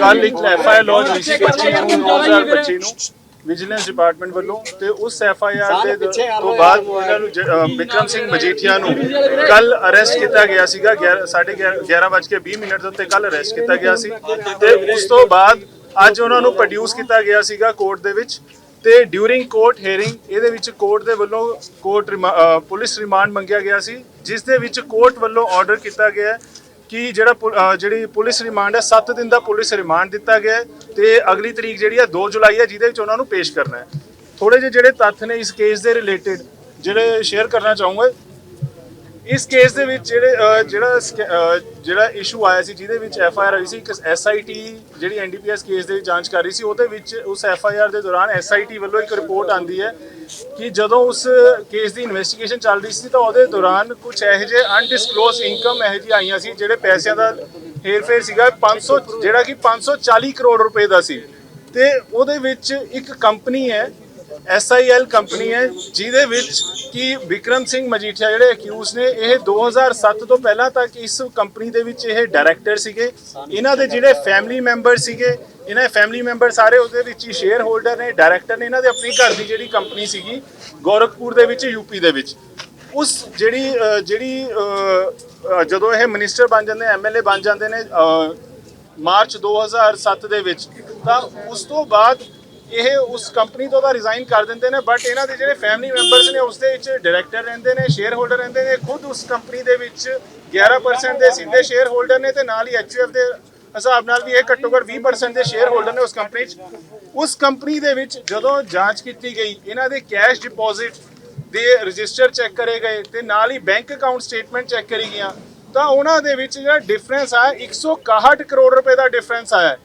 ਕੱਲ ਇੱਕ F I launch ਹੋਈ ਸੀ 25 ਜੂਨ 2025 ਨੂੰ ਵਿਜੀਲੈਂਸ ਡਿਪਾਰਟਮੈਂਟ ਵੱਲੋਂ ਤੇ ਉਸ ਐਫ ਆਈ ਆਰ ਦੇ ਤੋਂ ਬਾਅਦ ਇਹਨਾਂ ਨੂੰ ਵਿਕਰਮ ਸਿੰਘ ਮਜੀਠੀਆ ਨੂੰ ਕੱਲ ਅਰੈਸਟ ਕੀਤਾ ਗਿਆ ਸੀਗਾ 11:20 ਮਿੰਟ ਦੇ ਉੱਤੇ ਕੱਲ ਅਰੈਸਟ ਕੀਤਾ ਗਿਆ ਸੀ। ਤੇ ਉਸ ਤੋਂ ਬਾਅਦ ਅੱਜ ਉਹਨਾਂ ਨੂੰ ਪ੍ਰੋਡਿਊਸ ਕੀਤਾ ਗਿਆ ਸੀਗਾ ਕੋਰਟ ਦੇ ਵਿੱਚ ਤੇ ਡਿਊਰਿੰਗ ਕੋਰਟ ਹੀਅਰਿੰਗ ਇਹਦੇ ਵਿੱਚ ਕੋਰਟ ਦੇ ਵੱਲੋਂ ਕੋਰਟ ਪੁਲਿਸ ਰਿਮਾਂਡ ਮੰਗਿਆ ਗਿਆ ਸੀ ਜਿਸ ਦੇ ਵਿੱਚ ਕੋਰਟ ਵੱਲੋਂ ਆਰਡਰ ਕੀਤਾ ਗਿਆ ਹੈ ਕਿ ਜਿਹੜਾ ਪੁ- ਅਹ ਜਿਹੜੀ ਪੁਲਿਸ ਰਿਮਾਂਡ ਹੈ 7 ਦਿਨ ਦਾ ਪੁਲਿਸ ਰਿਮਾਂਡ ਦਿੱਤਾ ਗਿਆ ਹੈ ਤੇ ਅਗਲੀ ਤਰੀਕ ਜਿਹੜੀ ਹੈ 2 ਜੁਲਾਈ ਹੈ, ਜਿਹਦੇ ਵਿੱਚ ਉਹਨਾਂ ਨੂੰ ਪੇਸ਼ ਕਰਨਾ ਹੈ। ਥੋੜੇ ਜਿਹੇ ਜਿਹੜੇ ਤੱਥ ਨੇ ਇਸ ਕੇਸ ਦੇ ਰਿਲੇਟਡ ਜਿਹੜੇ ਸ਼ੇਅਰ ਕਰਨਾ ਚਾਹੂੰਗਾ ਇਸ ਕੇਸ ਦੇ ਵਿੱਚ ਜਿਹੜੇ ਅਹ, ਜਿਹੜਾ ਸਕ- ਅਹ, ਜਿਹੜਾ ਇਸ਼ੂ ਆਇਆ ਸੀ ਜਿਹਦੇ ਵਿੱਚ ਐਫ ਆਈ ਆਰ ਆਈ ਸੀ ਇੱਕ ਐਸ ਆਈ ਟੀ ਜਿਹੜੀ N D P S case ਦੇ ਵਿੱਚ ਜਾਂਚ ਕਰ ਰਹੀ ਸੀ ਉਹਦੇ ਵਿੱਚ ਉਸ ਐਫ ਆਈ ਆਰ ਦੇ ਦੌਰਾਨ ਐਸ ਆਈ ਟੀ ਵੱਲੋਂ ਇੱਕ ਰਿਪੋਰਟ ਆਂਦੀ ਹੈ ਕਿ ਜਦੋਂ ਉਸ ਕੇਸ ਦੀ ਇਨਵੈਸਟੀਗੇਸ਼ਨ ਚੱਲ ਰਹੀ ਸੀ ਤਾਂ ਉਹਦੇ ਦੌਰਾਨ ਕੁਝ ਇਹੋ ਜਿਹੇ ਅਨਡਿਸਕਲੋਜ਼ ਇਨਕਮ ਇਹੋ ਜਿਹੀ ਆਈਆਂ ਸੀ ਜਿਹੜੇ ਪੈਸਿਆਂ ਦਾ ਹੇਰਫੇਰ ਸੀਗਾ 500 ਜਿਹੜਾ ਕਿ 540 ਕਰੋੜ ਰੁਪਏ ਦਾ ਸੀ। ਤੇ ਉਹਦੇ ਵਿੱਚ ਇੱਕ ਕੰਪਨੀ ਹੈ ਐਸਆਈਐਲ ਕੰਪਨੀ ਹੈ ਜਿਹਦੇ ਵਿੱਚ ਕਿ ਵਿਕਰਮ ਸਿੰਘ ਮਜੀਠੀਆ ਜਿਹੜੇ ਅਕਿਊਜ਼ ਨੇ ਇਹ 2007 ਤੋਂ ਪਹਿਲਾਂ ਤੱਕ ਇਸ ਕੰਪਨੀ ਦੇ ਵਿੱਚ ਇਹ ਡਾਇਰੈਕਟਰ ਸੀਗੇ। ਇਹਨਾਂ ਦੇ ਜਿਹੜੇ ਫੈਮਿਲੀ ਮੈਂਬਰ ਸੀਗੇ ਇਹਨਾਂ ਦੇ ਫੈਮਿਲੀ ਮੈਂਬਰ ਸਾਰੇ ਉਹਦੇ ਵਿੱਚ ਹੀ ਸ਼ੇਅਰ ਹੋਲਡਰ ਨੇ ਡਾਇਰੈਕਟਰ ਨੇ ਇਹਨਾਂ ਦੇ ਆਪਣੀ ਘਰ ਦੀ ਜਿਹੜੀ ਕੰਪਨੀ ਸੀਗੀ ਗੋਰਖਪੁਰ ਦੇ ਵਿੱਚ ਯੂਪੀ ਦੇ ਵਿੱਚ। ਉਸ ਜਿਹੜੀ ਜਿਹੜੀ ਜਦੋਂ ਇਹ ਮਿਨਿਸਟਰ ਬਣ ਜਾਂਦੇ ਐਮਐਲਏ ਬਣ ਜਾਂਦੇ ਨੇ ਅਹ, ਮਾਰਚ 2007 ਦੇ ਵਿੱਚ ਤਾਂ ਉਸ ਤੋਂ ਬਾਅਦ ਇਹ ਉਸ ਕੰਪਨੀ ਤੋਂ ਤਾਂ ਰਿਜ਼ਾਈਨ ਕਰ ਦਿੰਦੇ ਨੇ ਬਟ ਇਹਨਾਂ ਦੇ ਜਿਹੜੇ ਫੈਮਿਲੀ ਮੈਂਬਰਸ ਨੇ ਉਸ ਦੇ ਵਿੱਚ ਡਾਇਰੈਕਟਰ ਰਹਿੰਦੇ ਨੇ ਸ਼ੇਅਰ ਹੋਲਡਰ ਰਹਿੰਦੇ ਨੇ, ਖੁਦ ਉਸ ਕੰਪਨੀ ਦੇ ਵਿੱਚ 11% ਦੇ ਸਿੱਧੇ ਸ਼ੇਅਰ ਹੋਲਡਰ ਨੇ ਤੇ ਨਾਲ ਹੀ ਐਚਯੂਐਫ ਦੇ ਹਿਸਾਬ ਨਾਲ ਵੀ ਇਹ ਘੱਟੋ ਘੱਟ 20% ਦੇ ਸ਼ੇਅਰ ਹੋਲਡਰ ਨੇ ਉਸ ਕੰਪਨੀ 'ਚ। ਉਸ ਕੰਪਨੀ ਦੇ ਵਿੱਚ ਜਦੋਂ ਜਾਂਚ ਕੀਤੀ ਗਈ, ਇਹਨਾਂ ਦੇ ਕੈਸ਼ ਡਿਪੋਜ਼ਿਟ ਦੇ ਰਜਿਸਟਰ ਚੈੱਕ ਕਰੇ ਗਏ ਤੇ ਨਾਲ ਹੀ ਬੈਂਕ ਅਕਾਊਂਟ ਸਟੇਟਮੈਂਟ ਚੈੱਕ ਕਰੀ ਗਈਆਂ, ਤਾਂ ਉਹਨਾਂ ਦੇ ਵਿੱਚ ਜਿਹੜਾ ਡਿਫਰੈਂਸ ਆਇਆ 161 ਕਰੋੜ ਰੁਪਏ ਦਾ ਡਿਫਰੈਂਸ ਆਇਆ।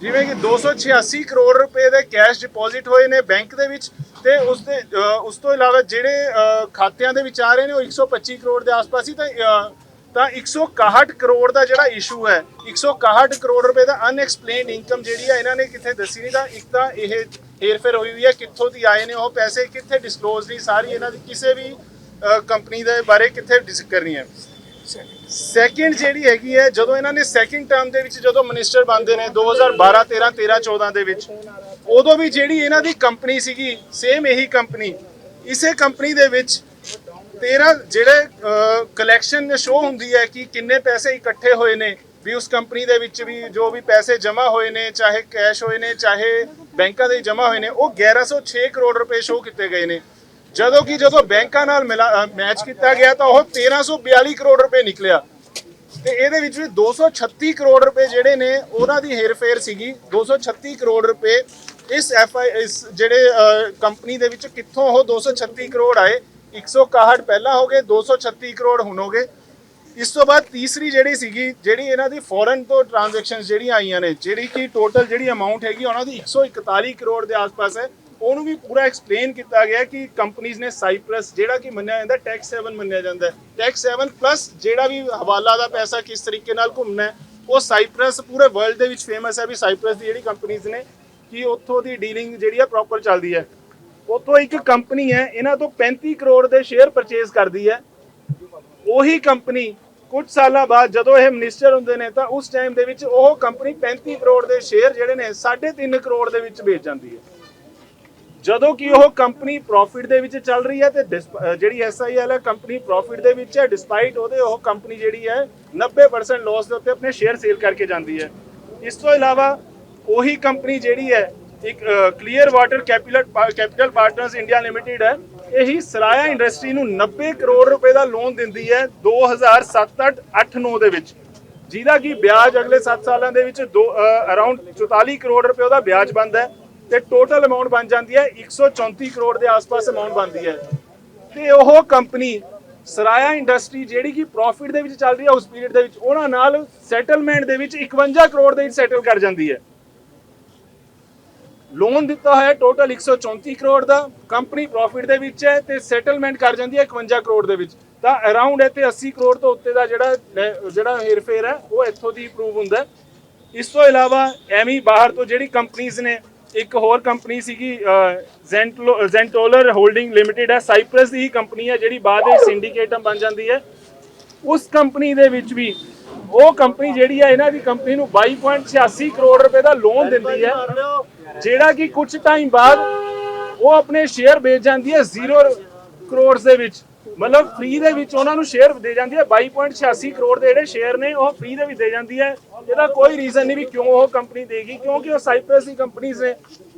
ਜਿਵੇਂ ਕਿ 286 ਕਰੋੜ ਰੁਪਏ ਦੇ ਕੈਸ਼ ਡਿਪੋਜ਼ਿਟ ਹੋਏ ਨੇ ਬੈਂਕ ਦੇ ਵਿੱਚ ਤੇ ਉਸ ਦੇ ਉਸ ਤੋਂ ਇਲਾਵਾ ਜਿਹੜੇ ਖਾਤਿਆਂ ਦੇ ਵਿੱਚ ਆ ਰਹੇ ਨੇ ਉਹ 125 ਕਰੋੜ ਦੇ ਆਸ-ਪਾਸ ਹੀ ਤਾਂ ਅ, ਤਾਂ 161 ਕਰੋੜ ਦਾ ਜਿਹੜਾ ਇਸ਼ੂ ਹੈ 161 ਕਰੋੜ ਰੁਪਏ ਦਾ ਅਨਐਕਸਪਲੇਨਡ ਇਨਕਮ ਜਿਹੜੀ ਹੈ ਇਹਨਾਂ ਨੇ ਕਿੱਥੇ ਦੱਸੀ ਨਹੀਂ ਤਾਂ ਇੱਕ ਤਾਂ ਇਹ ਹੇਰਫੇਰ ਹੋਈ ਹੋਈ ਹੈ ਕਿੱਥੋਂ ਦੀ ਆਏ ਨੇ ਉਹ ਪੈਸੇ ਕਿੱਥੇ ਡਿਸਕਲੋਜ਼ ਨਹੀਂ ਸਾਰੀ ਇਹਨਾਂ ਦੀ ਕਿਸੇ ਵੀ ਕੰਪਨੀ ਦੇ ਬਾਰੇ ਕਿੱਥੇ ਡਿਸ ਕਰਨੀ ਹੈ। ਸੈਕਿੰਡ ਜਿਹੜੀ ਹੈਗੀ ਹੈ, ਜਦੋਂ ਇਹਨਾਂ ਨੇ ਸੈਕਿੰਡ ਟਰਮ ਦੇ ਵਿੱਚ ਜਦੋਂ ਮਿਨਿਸਟਰ ਬਣਦੇ ਨੇ 2012 13 13 14 ਦੇ ਵਿੱਚ, ਉਦੋਂ ਵੀ ਜਿਹੜੀ ਇਹਨਾਂ ਦੀ ਕੰਪਨੀ ਸੀਗੀ ਸੇਮ ਇਹੀ ਕੰਪਨੀ ਇਸੇ ਕੰਪਨੀ ਦੇ ਵਿੱਚ 13 ਜਿਹੜੇ ਕਲੈਕਸ਼ਨ ਸ਼ੋ ਹੁੰਦੀ ਹੈ ਕਿ ਕਿੰਨੇ ਪੈਸੇ ਇਕੱਠੇ ਹੋਏ ਨੇ, ਵੀ ਉਸ ਕੰਪਨੀ ਦੇ ਵਿੱਚ ਵੀ ਜੋ ਵੀ ਪੈਸੇ ਜਮ੍ਹਾਂ ਹੋਏ ਨੇ, ਚਾਹੇ ਕੈਸ਼ ਹੋਏ ਨੇ, ਚਾਹੇ ਬੈਂਕਾਂ ਦੇ ਜਮ੍ਹਾਂ ਹੋਏ ਨੇ, ਉਹ 1106 ਕਰੋੜ ਰੁਪਏ ਸ਼ੋ ਕੀਤੇ ਗਏ ਨੇ। ਜਦੋਂ ਕਿ ਜਦੋਂ ਬੈਂਕਾਂ ਨਾਲ ਮੈਚ ਕੀਤਾ ਗਿਆ ਤਾਂ ਉਹ 1342 ਕਰੋੜ ਰੁਪਏ ਨਿਕਲਿਆ। ਤੇ ਇਹਦੇ ਵਿੱਚ ਵੀ 236 ਕਰੋੜ ਰੁਪਏ ਜਿਹੜੇ ਨੇ, ਉਹਨਾਂ ਦੀ ਹੇਰਫੇਰ ਸੀਗੀ। 236 ਕਰੋੜ ਰੁਪਏ ਇਸ ਐਫ ਆਈ ਇਸ ਜਿਹੜੇ ਕੰਪਨੀ ਦੇ ਵਿੱਚ ਕਿੱਥੋਂ ਉਹ 236 ਕਰੋੜ ਆਏ। 161 ਪਹਿਲਾਂ ਹੋ ਗਏ 236 ਕਰੋੜ ਹੁਣ ਹੋ ਗਏ। ਇਸ ਤੋਂ ਬਾਅਦ ਤੀਸਰੀ ਜਿਹੜੀ ਸੀਗੀ, ਜਿਹੜੀ ਇਹਨਾਂ ਦੀ ਫੋਰਨ ਤੋਂ ਟ੍ਰਾਂਜੈਕਸ਼ਨਸ ਜਿਹੜੀਆਂ ਆਈਆਂ ਨੇ, ਜਿਹੜੀ ਕਿ ਟੋਟਲ ਜਿਹੜੀ ਅਮਾਉਂਟ ਹੈਗੀ, ਉਹਨਾਂ ਦੀ 141 ਕਰੋੜ ਦੇ ਆਸ-ਪਾਸ ਹੈ। ਉਹਨੂੰ ਵੀ ਪੂਰਾ ਐਕਸਪਲੇਨ ਕੀਤਾ ਗਿਆ ਕਿ ਕੰਪਨੀਆਂ ਨੇ ਸਾਈਪ੍ਰਸ ਜਿਹੜਾ ਕਿ ਮੰਨਿਆ ਜਾਂਦਾ ਟੈਕਸ 7 ਮੰਨਿਆ ਜਾਂਦਾ ਟੈਕਸ 7 ਪਲੱਸ ਜਿਹੜਾ ਵੀ ਹਵਾਲਾ ਦਾ ਪੈਸਾ ਕਿਸ ਤਰੀਕੇ ਨਾਲ ਘੁੰਮਣਾ ਉਹ ਸਾਈਪ੍ਰਸ ਪੂਰੇ ਵਰਲਡ ਦੇ ਵਿੱਚ ਫੇਮਸ ਹੈ ਵੀ ਸਾਈਪ੍ਰਸ ਦੀ ਜਿਹੜੀ ਕੰਪਨੀਆਂ ਨੇ ਕਿ ਉੱਥੋਂ ਦੀ ਡੀਲਿੰਗ ਜਿਹੜੀ ਆ ਪ੍ਰੋਪਰ ਚੱਲਦੀ ਹੈ। ਉੱਥੋਂ ਇੱਕ ਕੰਪਨੀ ਹੈ, ਇਹਨਾਂ ਤੋਂ 35 ਕਰੋੜ ਦੇ ਸ਼ੇਅਰ ਪਰਚੇਸ ਕਰਦੀ ਹੈ। ਉਹੀ ਕੰਪਨੀ ਕੁਝ ਸਾਲਾਂ ਬਾਅਦ ਜਦੋਂ ਇਹ ਮਿਨਿਸਟਰ ਹੁੰਦੇ ਨੇ, ਤਾਂ ਉਸ ਟਾਈਮ ਦੇ ਵਿੱਚ ਉਹ ਕੰਪਨੀ 35 ਕਰੋੜ ਦੇ ਸ਼ੇਅਰ ਜਿਹੜੇ ਨੇ 3.5 ਕਰੋੜ ਦੇ ਵਿੱਚ ਵੇਚ ਜਾਂਦੀ ਹੈ। ਜਦੋਂ ਕਿ ਉਹ ਕੰਪਨੀ ਪ੍ਰੋਫਿਟ ਦੇ ਵਿੱਚ ਚੱਲ ਰਹੀ ਹੈ ਤੇ ਡਿਸਪ- ਅਹ ਜਿਹੜੀ ਐਸਆਈਐਲ ਹੈ, ਕੰਪਨੀ ਪ੍ਰੋਫਿਟ ਦੇ ਵਿੱਚ ਹੈ ਡਿਸਪਾਈਟ ਉਹਦੇ ਉਹ ਕੰਪਨੀ ਜਿਹੜੀ ਹੈ 90% ਲਾਸ ਦੇ ਉੱਤੇ ਆਪਣੇ ਸ਼ੇਅਰ ਸੇਲ ਕਰਕੇ ਜਾਂਦੀ ਹੈ। ਇਸ ਤੋਂ ਇਲਾਵਾ ਉਹੀ ਕੰਪਨੀ ਜਿਹੜੀ ਹੈ, ਇੱਕ clear water capital capital partners India limited ਹੈ, ਇਹੀ ਸਰਾਇਆ ਇੰਡਸਟਰੀ ਨੂੰ 90 ਕਰੋੜ ਰੁਪਏ ਦਾ ਲੋਨ ਦਿੰਦੀ ਹੈ 2007 8 9 ਦੇ ਵਿੱਚ। ਜਿਹਦਾ ਕਿ ਵਿਆਜ ਅਗਲੇ 7 ਸਾਲਾਂ ਦੇ ਵਿੱਚ ਅਰਾਊਂਡ 44 ਕਰੋੜ ਰੁਪਏ ਉਹਦਾ ਵਿਆਜ ਬੰਦ ਹੈ। ਤੇ ਟੋਟਲ ਅਮਾਉਂਟ ਬਣ ਜਾਂਦੀ ਹੈ 134 ਕਰੋੜ ਦੇ ਆਸ-ਪਾਸ ਅਮਾਉਂਟ ਬਣਦੀ ਹੈ। ਤੇ ਉਹ ਕੰਪਨੀ ਸਰਾਇਆ ਇੰਡਸਟਰੀ ਜਿਹੜੀ ਕਿ ਪ੍ਰੋਫਿਟ ਦੇ ਵਿੱਚ ਚੱਲ ਰਹੀ ਹੈ, ਉਸ ਪੀਰੀਅਡ ਦੇ ਵਿੱਚ, ਉਹਨਾਂ ਨਾਲ ਸੈਟਲਮੈਂਟ ਦੇ ਵਿੱਚ 51 ਕਰੋੜ ਦੇ ਵਿੱਚ ਸੈਟਲ ਕਰ ਜਾਂਦੀ ਹੈ। ਲੋਨ ਦਿੱਤਾ ਹੋਇਆ ਟੋਟਲ 134 ਕਰੋੜ ਦਾ ਕੰਪਨੀ ਪ੍ਰੋਫਿਟ ਦੇ ਵਿੱਚ ਹੈ ਤੇ ਸੈਟਲਮੈਂਟ ਕਰ ਜਾਂਦੀ ਹੈ 51 ਕਰੋੜ ਦੇ ਵਿੱਚ। ਤਾਂ ਅਰਾਊਂਡ ਇੱਥੇ 80 ਕਰੋੜ ਤੋਂ ਉੱਤੇ ਦਾ ਜਿਹੜਾ ਜਿਹੜਾ ਹੇਰਫੇਰ ਹੈ, ਉਹ ਇੱਥੋਂ ਦੀ ਪ੍ਰੂਵ ਹੁੰਦਾ ਇਸ ਤੋਂ ਇਲਾਵਾ ਐਵੇਂ ਬਾਹਰ ਤੋਂ ਜਿਹੜੀ ਕੰਪਨੀਆਂ ਨੇ ਇੱਕ ਹੋਰ ਕੰਪਨੀ ਸੀਗੀ ਜ਼ੈਂਟਲੋ ਜ਼ੈਂਟੋਲਰ ਹੋਲਡਿੰਗ ਲਿਮਟਿਡ ਹੈ। ਸਾਈਪ੍ਰਸ ਦੀ ਹੀ ਕੰਪਨੀ ਹੈ ਜਿਹੜੀ ਬਾਅਦ ਵਿੱਚ ਸਿੰਡੀਕੇਟਮ ਬਣ ਜਾਂਦੀ ਹੈ। ਉਸ ਕੰਪਨੀ ਦੇ ਵਿੱਚ ਵੀ ਉਹ ਕੰਪਨੀ ਜਿਹੜੀ ਹੈ ਇਹਨਾਂ ਦੀ ਕੰਪਨੀ ਨੂੰ 22.86 ਕਰੋੜ ਰੁਪਏ ਦਾ ਲੋਨ ਦਿੰਦੀ ਹੈ। ਜਿਹੜਾ ਕਿ ਕੁਝ ਟਾਈਮ ਬਾਅਦ ਉਹ ਆਪਣੇ ਸ਼ੇਅਰ ਵੇਚ ਜਾਂਦੀ ਹੈ 0 ਕਰੋੜ ਦੇ ਵਿੱਚ। ਮਤਲਬ ਫ੍ਰੀ ਦੇ ਵਿੱਚ ਉਹਨਾਂ ਨੂੰ ਸ਼ੇਅਰ ਦੇ ਜਾਂਦੀ ਹੈ 22.86 ਕਰੋੜ ਦੇ ਜਿਹੜੇ ਸ਼ੇਅਰ ਨੇ, ਉਹ ਫ੍ਰੀ ਦੇ ਵਿੱਚ ਦੇ ਜਾਂਦੀ ਹੈ। ਇਹਦਾ ਕੋਈ ਰੀਜ਼ਨ ਨਹੀਂ ਵੀ ਕਿਉਂ ਉਹ ਕੰਪਨੀ ਦੇਗੀ, ਕਿਉਂਕਿ ਉਹ ਸਾਈਪ੍ਰਸ ਦੀ ਕੰਪਨੀਆਂ ਨੇ।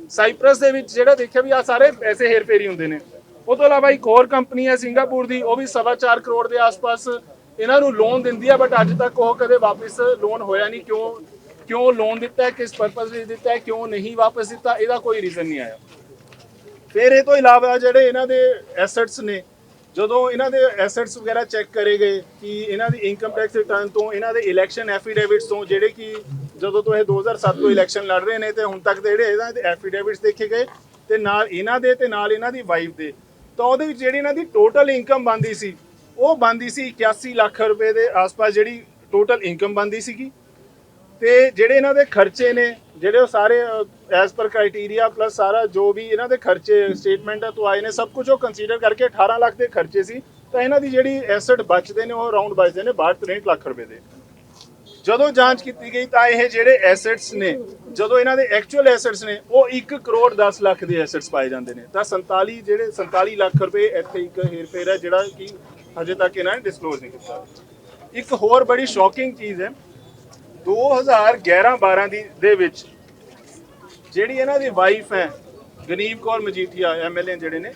ਸਾਈਪ੍ਰਸ ਦੇ ਵਿੱਚ ਜਿਹੜਾ ਦੇਖਿਆ ਵੀ ਆ ਸਾਰੇ ਪੈਸੇ ਹੇਰਫੇਰੀ ਹੁੰਦੇ ਨੇ। ਉਹ ਤੋਂ ਇਲਾਵਾ ਇੱਕ ਹੋਰ ਕੰਪਨੀ ਹੈ ਸਿੰਗਾਪੁਰ ਦੀ, ਉਹ ਵੀ ਸਵਾ ਚਾਰ ਕਰੋੜ ਦੇ ਆਸ-ਪਾਸ ਇਹਨਾਂ ਨੂੰ ਲੋਨ ਦਿੰਦੀ ਹੈ ਬਟ ਅੱਜ ਤੱਕ ਉਹ ਕਦੇ ਵਾਪਸ ਲੋਨ ਹੋਇਆ ਨਹੀਂ। ਕਿਉਂ ਕਿਉਂ ਲੋਨ ਦਿੱਤਾ ਹੈ, ਕਿਸ ਪਰਪਸ ਲਈ ਦਿੱਤਾ ਹੈ, ਕਿਉਂ ਨਹੀਂ ਵਾਪਸ ਦਿੱਤਾ, ਇਹਦਾ ਕੋਈ ਰੀਜ਼ਨ ਨਹੀਂ ਆਇਆ। ਫਿਰ ਇਹ ਤੋਂ ਇਲਾਵਾ ਜਿਹੜੇ ਇਹਨਾਂ ਦੇ ਐਸੈਟਸ ਨੇ ਜਦੋਂ ਇਹਨਾਂ ਦੇ ਐਸੈਟਸ ਵਗੈਰਾ ਚੈੱਕ ਕਰੇ ਗਏ ਕਿ ਇਹਨਾਂ ਦੀ ਇਨਕਮ ਟੈਕਸ ਰਿਟਰਨ ਤੋਂ ਇਹਨਾਂ ਦੇ ਇਲੈਕਸ਼ਨ ਐਫੀਡੇਵਿਟਸ ਤੋਂ ਜਿਹੜੇ ਕਿ ਜਦੋਂ ਤੋਂ ਇਹ 2007 ਤੋਂ ਇਲੈਕਸ਼ਨ ਲੜ ਰਹੇ ਨੇ ਤੇ ਹੁਣ ਤੱਕ ਦੇ ਜਿਹੜੇ ਇਹਨਾਂ ਦੇ ਐਫੀਡੇਵਿਟਸ ਦੇਖੇ ਗਏ ਤੇ ਨਾਲ ਇਹਨਾਂ ਦੇ ਤੇ ਨਾਲ ਇਹਨਾਂ ਦੀ ਵਾਈਫ ਦੇ, ਤਾਂ ਉਹਦੇ ਵਿੱਚ ਜਿਹੜੀ ਇਹਨਾਂ ਦੀ ਟੋਟਲ ਇਨਕਮ ਬੰਦੀ ਸੀ, ਉਹ ਬੰਦੀ ਸੀ 81 ਲੱਖ ਰੁਪਏ ਦੇ ਆਸ-ਪਾਸ ਜਿਹੜੀ ਟੋਟਲ ਇਨਕਮ ਬੰਦੀ ਸੀਗੀ। ਤੇ ਜਿਹੜੇ ਇਹਨਾਂ ਦੇ ਖਰਚੇ ਨੇ, ਜਿਹੜੇ ਉਹ ਸਾਰੇ ਐਸ ਪਰ ਕ੍ਰਾਈਟੇਰੀਆ ਪਲੱਸ ਸਾਰਾ ਜੋ ਵੀ ਇਹਨਾਂ ਦੇ ਖਰਚੇ ਸਟੇਟਮੈਂਟਾਂ ਤੋਂ ਆਏ ਨੇ, ਸਭ ਕੁਝ ਉਹ ਕੰਸੀਡਰ ਕਰਕੇ 18 ਲੱਖ ਦੇ ਖਰਚੇ ਸੀ। ਤਾਂ ਇਹਨਾਂ ਦੀ ਜਿਹੜੀ ਐਸਟ ਬਚਦੇ ਨੇ, ਉਹ ਅਰਾਊਂਡ ਬਚਦੇ ਨੇ 62 63 ਲੱਖ ਰੁਪਏ ਦੇ। ਜਦੋਂ ਜਾਂਚ ਕੀਤੀ ਗਈ ਤਾਂ ਇਹ ਜਿਹੜੇ ਐਸੈਟਸ ਨੇ, ਜਦੋਂ ਇਹਨਾਂ ਦੇ ਐਕਚੁਅਲ ਐਸੈਟਸ ਨੇ, ਉਹ 1 ਕਰੋੜ 10 ਲੱਖ ਦੇ ਐਸੈਟਸ ਪਾਏ ਜਾਂਦੇ ਨੇ। ਤਾਂ 47 ਜਿਹੜੇ 47 ਲੱਖ ਰੁਪਏ ਇੱਥੇ ਇੱਕ ਹੇਰਫੇਰ ਹੈ, ਜਿਹੜਾ ਕਿ ਹਜੇ ਤੱਕ ਇਹਨਾਂ ਨੇ ਡਿਸਕਲੋਜ਼ ਨਹੀਂ ਕੀਤਾ। ਇੱਕ ਹੋਰ ਬੜੀ ਸ਼ੌਕਿੰਗ ਚੀਜ਼ ਹੈ 2011-12 ਦੀ ਦੇ ਵਿੱਚ ਜਿਹੜੀ ਇਹਨਾਂ ਦੀ ਵਾਈਫ ਹੈ, ਗਨੀਵ ਕੌਰ ਮਜੀਠੀਆ ਐਮਐਲਏ ਜਿਹੜੇ ਨੇ,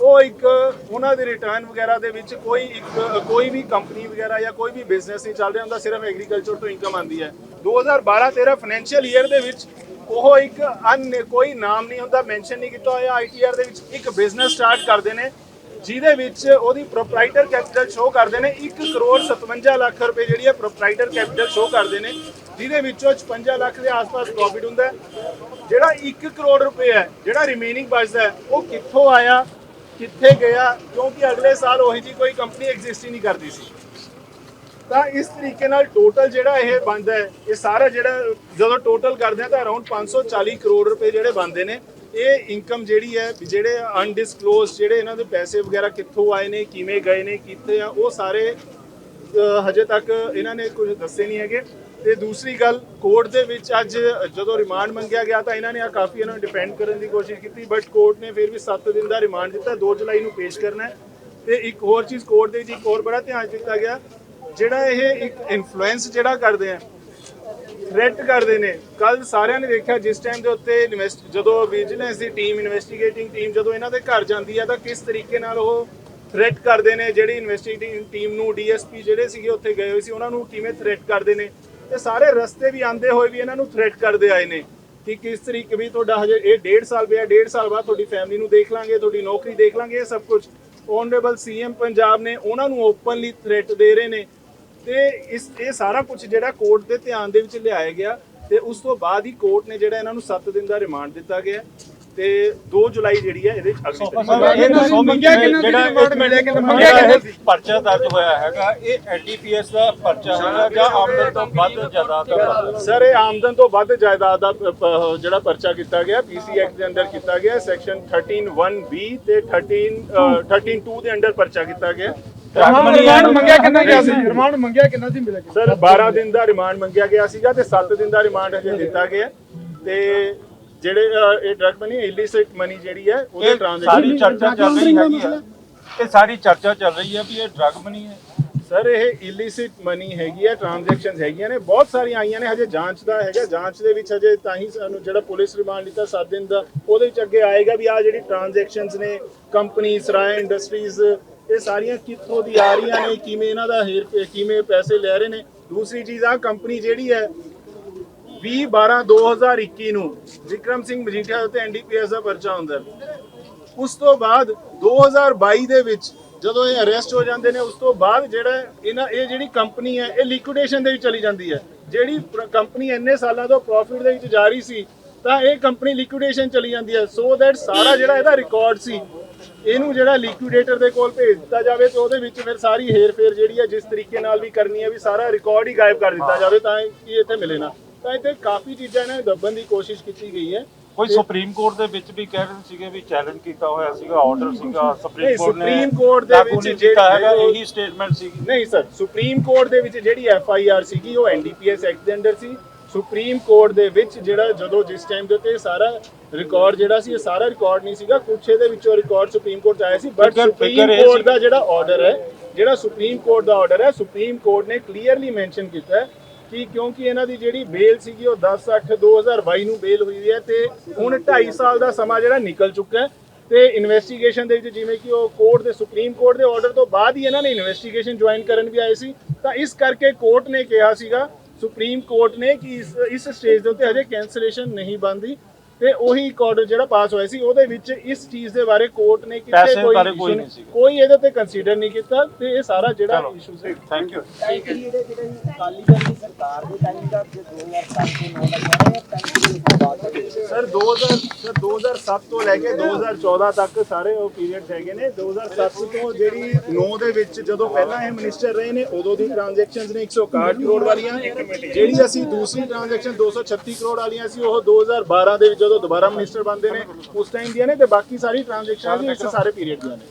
ਉਹ ਇੱਕ ਉਹਨਾਂ ਦੇ ਰਿਟਰਨ ਵਗੈਰਾ ਦੇ ਵਿੱਚ ਕੋਈ ਇੱਕ, ਕੋਈ ਵੀ ਕੰਪਨੀ ਵਗੈਰਾ ਜਾਂ ਕੋਈ ਵੀ ਬਿਜ਼ਨਸ ਨਹੀਂ ਚੱਲ ਰਿਹਾ ਹੁੰਦਾ, ਸਿਰਫ ਐਗਰੀਕਲਚਰ ਤੋਂ ਇਨਕਮ ਆਉਂਦੀ ਹੈ। 2012-13 ਫਾਈਨੈਂਸ਼ੀਅਲ ਈਅਰ ਦੇ ਵਿੱਚ ਉਹ ਇੱਕ ਅਨ, ਕੋਈ ਨਾਮ ਨਹੀਂ ਹੁੰਦਾ ਮੈਂਸ਼ਨ ਨਹੀਂ ਕੀਤਾ ਹੋਇਆ ਆਈਟੀਆਰ ਦੇ ਵਿੱਚ ਇੱਕ ਬਿਜ਼ਨਸ ਸਟਾਰਟ ਕਰਦੇ ਨੇ। ਜਿਹਦੇ ਵਿੱਚ ਉਹਦੀ ਪ੍ਰੋਪਰਾਈਟਰ ਕੈਪੀਟਲ ਸ਼ੋ ਕਰਦੇ ਨੇ 1 ਕਰੋੜ 57 ਲੱਖ ਰੁਪਏ ਜਿਹੜੀ ਹੈ ਪ੍ਰੋਪਰਾਈਟਰ ਕੈਪੀਟਲ ਸ਼ੋ ਕਰਦੇ ਨੇ, ਜਿਹਦੇ ਵਿੱਚੋਂ 56 ਲੱਖ ਦੇ ਆਸ-ਪਾਸ ਪ੍ਰੋਫਿਟ ਹੁੰਦਾ ਜਿਹੜਾ 1 ਕਰੋੜ ਰੁਪਏ ਹੈ, ਜਿਹੜਾ ਰਿਮੇਨਿੰਗ ਬਚਦਾ ਹੈ, ਉਹ ਕਿੱਥੋਂ ਆਇਆ, ਕਿੱਥੇ ਗਿਆ, ਕਿਉਂਕਿ ਅਗਲੇ ਸਾਲ ਉਹੀ ਜੀ ਕੋਈ ਕੰਪਨੀ ਐਗਜ਼ਿਸਟ ਹੀ ਨਹੀਂ ਕਰਦੀ ਸੀ। ਤਾਂ ਇਸ ਤਰੀਕੇ ਨਾਲ ਟੋਟਲ ਜਿਹੜਾ ਇਹ ਬਣਦਾ ਹੈ, ਇਹ ਸਾਰਾ ਜਿਹੜਾ ਜਦੋਂ ਟੋਟਲ ਕਰਦੇ ਆ ਤਾਂ ਅਰਾਊਂਡ 540 ਕਰੋੜ ਰੁਪਏ ਜਿਹੜੇ ਬਣਦੇ ਨੇ ਇਹ ਇਨਕਮ ਜਿਹੜੀ ਹੈ ਜਿਹੜੇ ਅਨਡਿਸਕਲੋਜ਼ ਜਿਹੜੇ ਇਹਨਾਂ ਦੇ ਪੈਸੇ ਵਗੈਰਾ ਕਿੱਥੋਂ ਆਏ ਨੇ, ਕਿਵੇਂ ਗਏ ਨੇ, ਕਿੱਥੇ ਆ, ਉਹ ਸਾਰੇ ਹਜੇ ਤੱਕ ਇਹਨਾਂ ਨੇ ਕੁਝ ਦੱਸੇ ਨਹੀਂ ਹੈਗੇ। ਤੇ ਦੂਸਰੀ ਗੱਲ ਕੋਰਟ ਦੇ ਵਿੱਚ ਅੱਜ ਜਦੋਂ ਰਿਮਾਂਡ ਮੰਗਿਆ ਗਿਆ ਤਾਂ ਇਹਨਾਂ ਨੇ ਆ ਕਾਫੀ ਇਹਨਾਂ ਨੂੰ ਡਿਪੈਂਡ ਕਰਨ ਦੀ ਕੋਸ਼ਿਸ਼ ਕੀਤੀ ਬਟ ਕੋਰਟ ਨੇ ਫਿਰ ਵੀ 7 ਦਿਨ ਦਾ ਰਿਮਾਂਡ ਦਿੱਤਾ 2 ਜੁਲਾਈ ਨੂੰ ਪੇਸ਼ ਕਰਨਾ ਹੈ। ਤੇ ਇੱਕ ਹੋਰ ਚੀਜ਼ ਕੋਰਟ ਦੇ ਵਿੱਚ ਇੱਕ ਹੋਰ ਬੜਾ ਧਿਆਨ ਦਿੱਤਾ ਗਿਆ, ਜਿਹੜਾ ਇਹ ਇੱਕ ਇਨਫਲੂਐਂਸ ਜਿਹੜਾ ਕਰਦੇ ਆ ਥ੍ਰੈਟ ਕਰਦੇ ਨੇ। ਕੱਲ ਸਾਰਿਆਂ ਨੇ ਦੇਖਿਆ ਜਿਸ ਟਾਈਮ ਦੇ ਉੱਤੇ ਇਨਵੈਸਟ ਜਦੋਂ ਵਿਜੀਲੈਂਸ ਦੀ ਟੀਮ ਇਨਵੈਸਟੀਗੇਟਿੰਗ ਟੀਮ ਜਦੋਂ ਇਹਨਾਂ ਦੇ ਘਰ ਜਾਂਦੀ ਹੈ ਤਾਂ ਕਿਸ ਤਰੀਕੇ ਨਾਲ ਉਹ ਥ੍ਰੈਟ ਕਰਦੇ ਨੇ? ਜਿਹੜੀ ਇਨਵੈਸਟੀਗੇਟਿੰਗ ਟੀਮ ਨੂੰ ਡੀਐਸਪੀ ਜਿਹੜੇ ਸੀਗੇ ਉੱਥੇ ਗਏ ਹੋਏ ਸੀ, ਉਹਨਾਂ ਨੂੰ ਕਿਵੇਂ ਥ੍ਰੈਟ ਕਰਦੇ ਨੇ? ਤੇ ਸਾਰੇ ਰਸਤੇ ਵੀ ਆਂਦੇ ਹੋਏ ਵੀ ਇਹਨਾਂ ਨੂੰ ਥ੍ਰੈਟ ਕਰਦੇ ਆਏ ਨੇ ਕਿ ਕਿਸ ਤਰੀਕੇ ਵੀ ਤੁਹਾਡਾ ਹਜੇ ਇਹ 1.5 ਸਾਲ ਪਿਆ 1.5 ਸਾਲ ਬਾਅਦ ਤੁਹਾਡੀ ਫੈਮਿਲੀ ਨੂੰ ਦੇਖ ਲਾਂਗੇ, ਤੁਹਾਡੀ ਨੌਕਰੀ ਦੇਖ ਲਾਂਗੇ, ਇਹ ਸਭ ਕੁਝ ਓਨਰੇਬਲ ਸੀਐਮ ਪੰਜਾਬ ਨੇ ਉਹਨਾਂ ਨੂੰ ਓਪਨਲੀ ਥ੍ਰੈਟ ਦੇ ਰਹੇ ਨੇ। ਤੇ ਇਸ ਇਹ ਸਾਰਾ ਕੁਝ ਜਿਹੜਾ ਕੋਰਟ ਦੇ ਧਿਆਨ ਦੇ ਵਿੱਚ ਲਿਆਇਆ ਗਿਆ ਤੇ ਉਸ ਤੋਂ ਬਾਅਦ ਹੀ ਕੋਰਟ ਨੇ ਜਿਹੜਾ ਇਹਨਾਂ ਨੂੰ 7 ਦਿਨ ਦਾ ਰਿਮਾਂਡ ਦਿੱਤਾ ਗਿਆ ਤੇ 2 ਜੁਲਾਈ ਜਿਹੜੀ ਹੈ ਇਹਦੇ ਵਿੱਚ ਅਗਲੀ ਤਰੀਕ ਇਹ ਦੱਸੋ ਵੀ ਮੰਗਿਆ ਕਿੰਨਾ ਜਿਹੜਾ ਸੀ ਰਿਮਾਂਡ ਮਿਲਿਆ ਕਿੰਨਾ ਜਿਹੜਾ ਮੰਗਿਆ ਕਿੰਨਾ? ਇਹ ਪਰਚਾ ਦਰਜ ਹੋਇਆ ਹੈਗਾ ਇਹ ਐਨਡੀਪੀਐਸ ਦਾ ਪਰਚਾ ਹੈਗਾ ਜਾਂ ਆਮਦਨ ਤੋਂ ਵੱਧ ਜਾਇਦਾਦ ਦਾ ਪਰਚਾ? ਸਰ ਇਹ ਆਮਦਨ ਤੋਂ ਵੱਧ ਜਾਇਦਾਦ ਦਾ ਪ- ਪ- ਜਿਹੜਾ ਪਰਚਾ ਕੀਤਾ ਗਿਆ ਪੀਸੀ ਐਕਟ ਦੇ ਅੰਦਰ ਕੀਤਾ ਗਿਆ ਸੈਕਸ਼ਨ 131 ਬੀ ਤੇ 13 ਅ, 132 ਦੇ ਅੰਡਰ ਪਰਚਾ ਕੀਤਾ ਗਿਆ। ਰਿਮਾਂਡ ਮੰਗਿਆ ਕਿੰਨਾ ਗਿਆ ਸੀ? ਰਿਮਾਂਡ ਮੰਗਿਆ ਕਿੰਨਾ ਸੀ ਮਿਲਿਆ? ਸਰ 12 ਦਿਨ ਦਾ ਰਿਮਾਂਡ ਮੰਗਿਆ ਗਿਆ ਸੀਗਾ ਤੇ 7 ਦਿਨ ਦਾ ਰਿਮਾਂਡ ਹਜੇ ਦਿੱਤਾ ਗਿਆ। ਤੇ ਜਿਹੜੇ ਅ, ਇਹ ਡਰਗ ਮਨੀ ਇਲਿਸਿਟ ਮਨੀ ਜਿਹੜੀ ਹੈ ਉਹਦੇ ਇਹ ਸਾਰੀ ਟ੍ਰਾਂਜੈਕਸ਼ਨ ਚਰਚਾ ਚੱਲ ਰਹੀ ਹੈਗੀ ਹੈ। ਇਹ ਸਾਰੀ ਚਰਚਾ ਚੱਲ ਰਹੀ ਹੈ ਵੀ ਇਹ ਡਰਗ ਮਨੀ ਹੈ। ਸਰ ਇਹ ਇਲਿਸਿਟ ਮਨੀ ਹੈਗੀ ਹੈ ਟ੍ਰਾਂਜੈਕਸ਼ਨਸ ਹੈਗੀਆਂ ਨੇ ਬਹੁਤ ਸਾਰੀਆਂ ਆਈਆਂ ਨੇ ਹਜੇ ਜਾਂਚ ਦਾ ਹੈਗਾ ਜਾਂਚ ਦੇ ਵਿੱਚ ਹਜੇ ਤਾਂ ਹੀ ਸਾਨੂੰ ਜਿਹੜਾ ਪੁਲਿਸ ਰਿਮਾਂਡ ਲਿੱਤਾ 7 ਦਿਨ ਦਾ ਉਹਦੇ ਵਿੱਚ ਅੱਗੇ ਆਏਗਾ ਵੀ ਆ ਜਿਹੜੀ ਟ੍ਰਾਂਜੈਕਸ਼ਨਸ ਨੇ ਕੰਪਨੀ ਸਰਾਏ ਇੰਡਸਟਰੀਜ਼ ਇਹ ਸਾਰੀਆਂ ਕਿੱਥੋਂ ਦੀ ਆ ਰਹੀਆਂ ਨੇ, ਕਿਵੇਂ ਇਹਨਾਂ ਦਾ ਹੇਰ ਕਿਵੇਂ ਪੈਸੇ ਲੈ ਰਹੇ ਨੇ। ਦੂਸਰੀ ਚੀਜ਼ ਆ ਕੰਪਨੀ ਜਿਹੜੀ ਹੈ 20 12 2021 ਨੂੰ ਵਿਕਰਮ ਸਿੰਘ ਮਜੀਠੀਆ ਉੱਤੇ ਐਨਡੀਪੀਐਸ ਦਾ ਪਰਚਾ ਹੁੰਦਾ ਉਸ ਤੋਂ ਬਾਅਦ 2022 ਦੇ ਵਿੱਚ ਜਦੋਂ ਇਹ ਅਰੈਸਟ ਹੋ ਜਾਂਦੇ ਨੇ, ਉਸ ਤੋਂ ਬਾਅਦ ਜਿਹੜਾ ਇਹਨਾਂ ਇਹ ਜਿਹੜੀ ਕੰਪਨੀ ਹੈ, ਇਹ ਲਿਕੁਇਡੇਸ਼ਨ ਦੇ ਵਿੱਚ ਚਲੀ ਜਾਂਦੀ ਹੈ। ਜਿਹੜੀ ਕੰਪਨੀ ਇੰਨੇ ਸਾਲਾਂ ਤੋਂ ਪ੍ਰੋਫਿਟ ਦੇ ਵਿੱਚ ਜਾ ਰਹੀ ਸੀ, ਤਾਂ ਇਹ ਕੰਪਨੀ ਲਿਕੁਇਡੇਸ਼ਨ ਚਲੀ ਜਾਂਦੀ ਹੈ। ਸੋ ਦੈਟ ਸਾਰਾ ਜਿਹੜਾ ਇਹਦਾ ਰਿਕਾਰਡ ਸੀ ਇਹਨੂੰ ਜਿਹੜਾ ਲਿਕੁਇਡੇਟਰ ਦੇ ਕੋਲ ਭੇਜ ਦਿੱਤਾ ਜਾਵੇ ਤੇ ਉਹਦੇ ਵਿੱਚ ਫਿਰ ਸਾਰੀ ਹੇਰ-ਫੇਰ ਜਿਹੜੀ ਹੈ ਜਿਸ ਤਰੀਕੇ ਨਾਲ ਵੀ ਕਰਨੀ ਹੈ ਵੀ ਸਾਰਾ ਰਿਕਾਰਡ ਹੀ ਗਾਇਬ ਕਰ ਦਿੱਤਾ ਜਾਵੇ ਤਾਂ ਕਿ ਇੱਥੇ ਮਿਲੇ ਨਾ। ਤਾਂ ਇੱਥੇ ਕਾਫੀ ਚੀਜ਼ਾਂ ਨੇ ਦੱਬਣ ਦੀ ਕੋਸ਼ਿਸ਼ ਕੀਤੀ ਗਈ ਹੈ। ਕੋਈ ਸੁਪਰੀਮ ਕੋਰਟ ਦੇ ਵਿੱਚ ਵੀ ਕਹਿ ਰਹੇ ਸੀਗੇ ਵੀ ਚੈਲੰਜ ਕੀਤਾ ਹੋਇਆ ਸੀਗਾ ਆਰਡਰ ਸੀਗਾ ਸੁਪਰੀਮ ਕੋਰਟ ਨੇ ਸੁਪਰੀਮ ਕੋਰਟ ਦੇ ਵਿੱਚ ਜਿਹੜੇ- ਹੈਗਾ ਇਹੀ ਸਟੇਟਮੈਂਟ ਸੀਗੀ। ਨਹੀਂ ਸਰ ਸੁਪਰੀਮ ਕੋਰਟ ਦੇ ਵਿੱਚ ਜਿਹੜੀ ਐਫ ਆਈ ਆਰ ਸੀਗੀ ਉਹ ਐਨਡੀਪੀਐਸ ਐਕਟ ਦੇ ਅੰਡਰ ਸੀ। ਸੁਪਰੀਮ ਕੋਰਟ ਦੇ ਵਿੱਚ ਜਿਹੜਾ ਜਦੋਂ ਜਿਸ ਟਾਈਮ ਦੇ ਉੱਤੇ ਸਾਰਾ ਰਿਕਾਰਡ ਜਿਹੜਾ ਸੀ ਇਹ ਸਾਰਾ ਰਿਕਾਰਡ ਨਹੀਂ ਸੀਗਾ। ਕੁਛ ਇਹਦੇ ਵਿੱਚੋਂ ਰਿਕਾਰਡ ਸੁਪਰੀਮ ਕੋਰਟ 'ਚ ਆਇਆ ਸੀ ਬਟ ਫਿਕਰ- ਸੁਪਰੀਮ ਇਹ ਕੋਰਟ ਸੀ- ਦਾ ਜਿਹੜਾ ਆਰਡਰ ਹੈ ਜਿਹੜਾ ਸੁਪਰੀਮ ਕੋਰਟ ਦਾ ਆਰਡਰ ਹੈ ਸੁਪਰੀਮ ਕੋਰਟ ਨੇ ਕਲੀਅਰਲੀ ਮੈਂਸ਼ਨ ਕੀਤਾ ਹੈ ਕਿ ਕਿਉਂਕਿ ਇਹਨਾਂ ਦੀ ਜਿਹੜੀ ਬੇਲ ਸੀਗੀ ਉਹ 10 8 2022 ਨੂੰ ਬੇਲ ਹੋਈ ਹੈ ਤੇ ਹੁਣ 2.5 ਸਾਲ ਦਾ ਸਮਾਂ ਜਿਹੜਾ ਨਿਕਲ ਚੁੱਕਾ ਹੈ ਤੇ ਇਨਵੈਸਟੀਗੇਸ਼ਨ ਦੇ ਵਿੱਚ ਜਿਵੇਂ ਕਿ ਉਹ ਕੋਰਟ ਦੇ ਸੁਪਰੀਮ ਕੋਰਟ ਦੇ ਆਰਡਰ ਤੋਂ ਬਾਅਦ ਹੀ ਇਹਨਾਂ ਨੇ ਇਨਵੈਸਟੀਗੇਸ਼ਨ ਜੁਆਇਨ ਕਰਨ ਵੀ ਆਏ ਸੀ। ਤਾਂ ਇਸ ਕਰਕੇ ਕੋਰਟ ਨੇ ਕਿਹਾ ਸੀਗਾ ਸੁਪਰੀਮ ਕੋਰਟ ਨੇ ਕਿ ਇਸ ਇਸ ਸਟੇਜ ਦੇ ਉੱਤੇ ਹਜੇ ਕੈਂਸਲੇਸ਼ਨ ਨਹੀਂ ਬਣਦੀ। ਤੇ ਉਹੀ ਇੱਕ ਆਰਡਰ ਜਿਹੜਾ ਪਾਸ ਹੋਇਆ ਸੀ ਉਹਦੇ ਵਿੱਚ ਇਸ ਚੀਜ਼ ਦੇ ਬਾਰੇ ਕੋਰਟ ਨੇ ਕਿਤੇ ਪੈਸੇ ਕੋਈ ਬਾਰੇ issue ਕੋਈ ਨਹੀਂ- ਸੀਗਾ। ਕੋਈ ਇਹਦੇ ਤੇ ਕੰਸੀਡਰ ਨਹੀਂ ਕੀਤਾ ਤੇ ਇਹ ਸਾਰਾ ਜਿਹੜਾ ਇਸ਼ੂ ਸੀ ਥੈਂਕ ਯੂ ਐਕਚੁਅਲੀ ਇਹਦੇ ਜਿਹੜੇ ਅਕਾਲੀ ਦਲ ਦੀ ਸਰਕਾਰ ਦੇ ਟਾਈਮ ਦਾ ਜੇ 2007 ਤੋਂ 9 ਲੱਗਿਆ ਹੈ ਤੋਂ ਬਾਅਦ ਦਾ ਵਿੱਚ। ਸਰ 2000 ਸਰ 2007 ਤੋਂ ਲੈ ਕੇ 2014 ਤੱਕ ਸਾਰੇ ਉਹ ਪੀਰੀਅਡਸ ਹੈਗੇ ਨੇ। 2007 ਤੋਂ ਜਿਹੜੀ 9 ਦੇ ਵਿੱਚ ਜਦੋਂ ਪਹਿਲਾਂ ਇਹ ਮਿਨਿਸਟਰ ਰਹੇ ਨੇ, ਉਦੋਂ ਦੀ ਟ੍ਰਾਂਜੈਕਸ਼ਨਸ ਨੇ 161 ਕਰੋੜ ਵਾਲੀਆਂ। ਜਿਹੜੀ ਅਸੀਂ ਦੂਸਰੀ ਟ੍ਰਾਂਜੈਕਸ਼ਨ 236 ਕਰੋੜ ਵਾਲੀਆਂ ਸੀ, ਉਹ 2012 ਦੇ ਵਿੱਚ ਜਦੋਂ ਦੁਬਾਰਾ ਮਿਨਿਸਟਰ ਬਣਦੇ ਨੇ, ਉਸ ਟਾਈਮ ਦੀਆਂ ਨੇ ਤੇ ਬਾਕੀ ਸਾਰੀ ਟ੍ਰਾਂਜੈਕਸ਼ਨਸ ਇਸ ਸਾਰੇ ਪੀਰੀਅਡ ਦੀਆਂ ਨੇ।